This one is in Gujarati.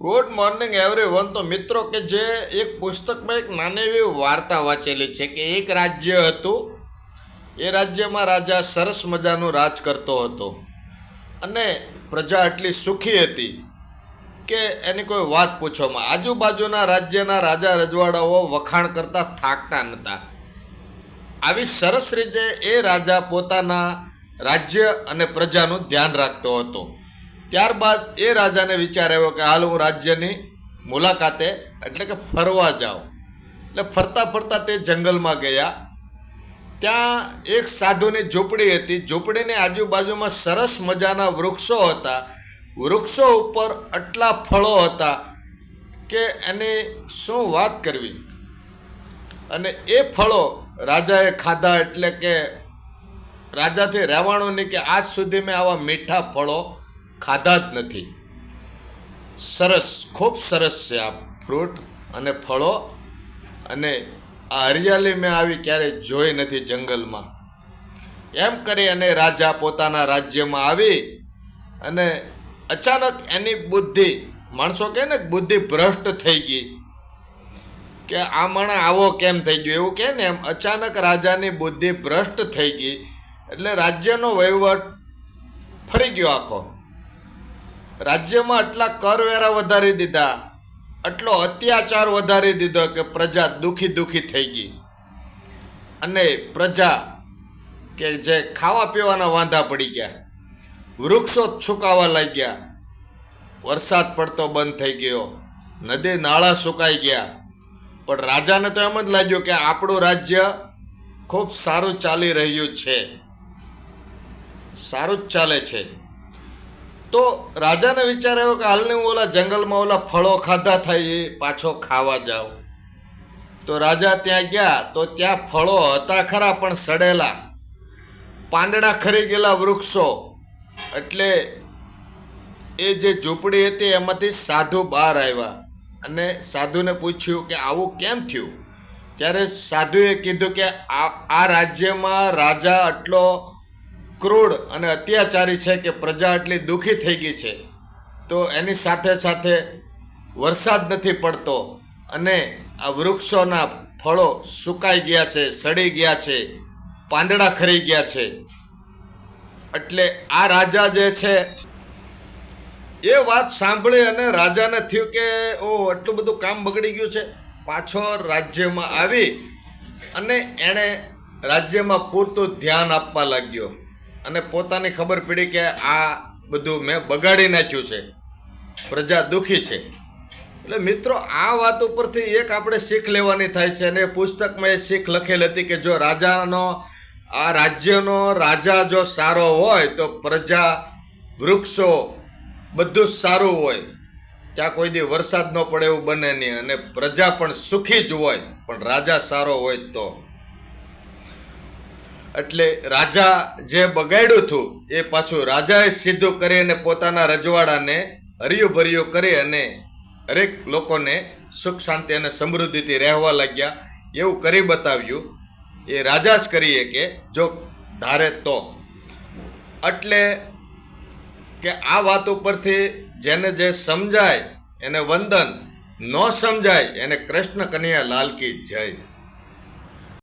ગુડ મોર્નિંગ એવરી વન તો મિત્રો કે જે એક પુસ્તકમાં એક નાની એવી વાર્તા વાંચેલી છે કે એક રાજ્ય હતું. એ રાજ્યમાં રાજા સરસ મજાનું રાજ કરતો હતો. અને પ્રજા એટલી સુખી હતી કે એની કોઈ વાત પૂછવામાં આજુબાજુના રાજ્યના રાજા રજવાડાઓ વખાણ કરતા થાકતા નહોતા આવી સરસ રીતે એ રાજા પોતાના રાજ્ય અને પ્રજાનું ધ્યાન રાખતો હતો. ત્યારબાદ એ રાજાને વિચાર આવ્યો કે હાલ હું રાજ્યની મુલાકાતે, એટલે કે ફરવા જાઉં. એટલે ફરતા ફરતા તે જંગલમાં ગયા. ત્યાં એક સાધુની ઝૂંપડી હતી. ઝૂંપડીની આજુબાજુમાં સરસ મજાના વૃક્ષો હતા. વૃક્ષો ઉપર આટલા ફળો હતા કે એની શું વાત કરવી? અને એ ફળો રાજાએ ખાધા એટલે કે રાજાથી રહેવાણું નહીં કે આજ સુધી મેં આવા મીઠા ફળો ખાધા જ નથી. સરસ, ખૂબ સરસ છે આ ફ્રૂટ અને ફળો. અને આ હરિયાળી મેં આવી ક્યારેય જોઈ નથી જંગલમાં. એમ કરી અને રાજા પોતાના રાજ્યમાં આવી અને અચાનક એની બુદ્ધિ, માણસો કહે ને, બુદ્ધિ ભ્રષ્ટ થઈ ગઈ. કે આ માણસ આવો કેમ થઈ ગયો? એવું કહે ને, એમ અચાનક રાજાની બુદ્ધિ ભ્રષ્ટ થઈ ગઈ. એટલે રાજ્યનો વહીવટ ફરી ગયો આખો. રાજ્યમાં આટલા કરવેરા વધારી દીધા, આટલો અત્યાચાર વધારી દીધો કે પ્રજા દુઃખી દુઃખી થઈ ગઈ. અને પ્રજા કે જે ખાવા પીવાના વાંધા પડી ગયા, વૃક્ષો છુકાવા લાગ્યા. વરસાદ પડતો બંધ થઈ ગયો, નદી નાળા સુકાઈ ગયા. પણ રાજાને તો એમ જ લાગ્યું કે આપણું રાજ્ય ખૂબ સારું ચાલી રહ્યું છે. સારું જ ચાલે છે. તો રાજાને વિચાર આવ્યો કે હાલને હું ઓલા જંગલમાં ઓલા ફળો ખાધા થાય એ પાછો ખાવા જાઉં. તો રાજા ત્યાં ગયા, તો ત્યાં ફળો હતા ખરા પણ સડેલા. પાંદડા ખરી ગયેલા વૃક્ષો. એટલે એ જે ઝૂંપડી હતી એમાંથી સાધુ બહાર આવ્યા. અને સાધુને પૂછ્યું કે આવું કેમ થયું? ત્યારે સાધુએ કીધું કે આ રાજ્યમાં રાજા આટલો ક્રૂડ અને અત્યાચારી છે કે પ્રજા એટલી દુઃખી થઈ ગઈ છે, તો એની સાથે સાથે વરસાદ નથી પડતો અને આ વૃક્ષોના ફળો સુકાઈ ગયા છે, સડી ગયા છે, પાંદડા ખરી ગયા છે. એટલે આ રાજા જે છે, એ વાત સાંભળી અને રાજાને થયું કે, ઓ, આટલું બધું કામ બગડી ગયું છે, પાછો રાજ્યમાં આવી. અને એણે રાજ્યમાં પૂરતું ધ્યાન આપવા લાગ્યો. અને પોતાની ખબર પડી કે આ બધું મેં બગાડી નાખ્યું છે. પ્રજા દુઃખી છે. એટલે મિત્રો, આ વાત ઉપરથી એક આપણે શીખ લેવાની થાય છે અને પુસ્તકમાં એ શીખ લખેલ હતી કે જો રાજાનો, આ રાજ્યનો રાજા જો સારો હોય તો પ્રજા, વૃક્ષો બધું જ સારું હોય. ત્યાં કોઈ દી વરસાદ ન પડે એવું બને નહીં અને પ્રજા પણ સુખી જ હોય, પણ રાજા સારો હોય તો. એટલે રાજા જે બગાડ્યું હતું, એ પાછું રાજાએ સીધું કરી અને પોતાના રજવાડાને હરિયું ભર્યું કરી અને હરેક લોકોને સુખ, શાંતિ અને સમૃદ્ધિથી રહેવા લાગ્યા. એવું કરી બતાવ્યું. એ રાજા જ કરીએ કે જો ધારે તો. એટલે કે આ વાત ઉપરથી જેને જે સમજાય, એને વંદન ન સમજાય, એને કૃષ્ણ કન્યા લાલકી જય.